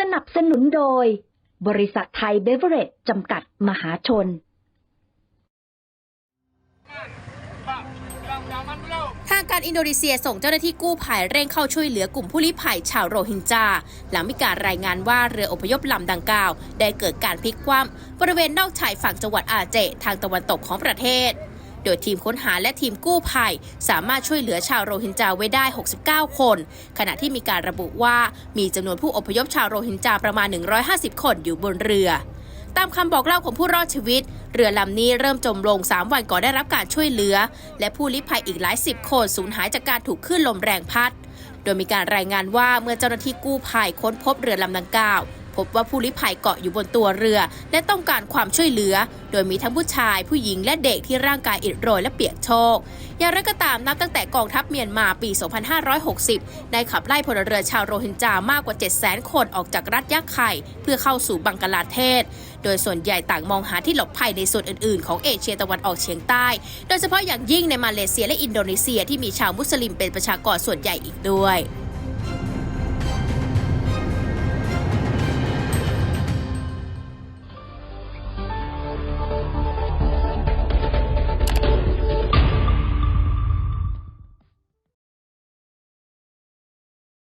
สนับสนุนโดย บริษัทไทยเบเวอเรจจำกัดมหาชน ทางการอินโดนีเซียส่งเจ้าหน้าที่กู้ภัยเร่งเข้าช่วยเหลือกลุ่มผู้ลี้ภัยชาวโรฮิงญาหลังมีการรายงานว่าเรืออพยพลำดังกล่าว ได้เกิดการพลิกคว่ำบริเวณนอกชายฝั่งจังหวัดอาเจ ทางตะวันตกของประเทศ โดยทีมค้นหาและทีมกู้ภัย สามารถช่วยเหลือชาวโรฮิงญาไว้ได้ 69 คน ขณะที่มีการระบุว่ามีจำนวนผู้อพยพชาวโรฮิงญาประมาณ 150 คนอยู่บนเรือ ตามคำบอกเล่าของผู้รอดชีวิต เรือลำนี้เริ่มจมลง 3 วันก่อนได้รับการช่วยเหลือ และผู้ลี้ภัยอีกหลายสิบคนสูญหายจากการถูกคลื่นลมแรงพัด โดยมีการรายงานว่าเมื่อเจ้าหน้าที่กู้ภัยค้นพบเรือลำดังกล่าว พบว่าผู้ลี้ภัยเกาะอยู่บนตัวเรือ และต้องการความช่วยเหลือ โดยมีทั้งผู้ชายผู้หญิงและเด็กที่ร่างกายอิดโรยและเปียกโชกอย่างไรก็ตามนับตั้งแต่กองทัพเมียนมาปี 2560 ได้ขับไล่พลเรือชาวโรฮิงญามากกว่า 700,000 คนออกจากรัฐยะไข่เพื่อเข้าสู่บังกลาเทศ โดยส่วนใหญ่ต่างมองหาที่หลบภัยในส่วนอื่นๆ ของเอเชียตะวันออกเฉียงใต้ โดยเฉพาะอย่างยิ่งในมาเลเซียและอินโดนีเซียที่มีชาวมุสลิมเป็นประชากรส่วนใหญ่อีกด้วย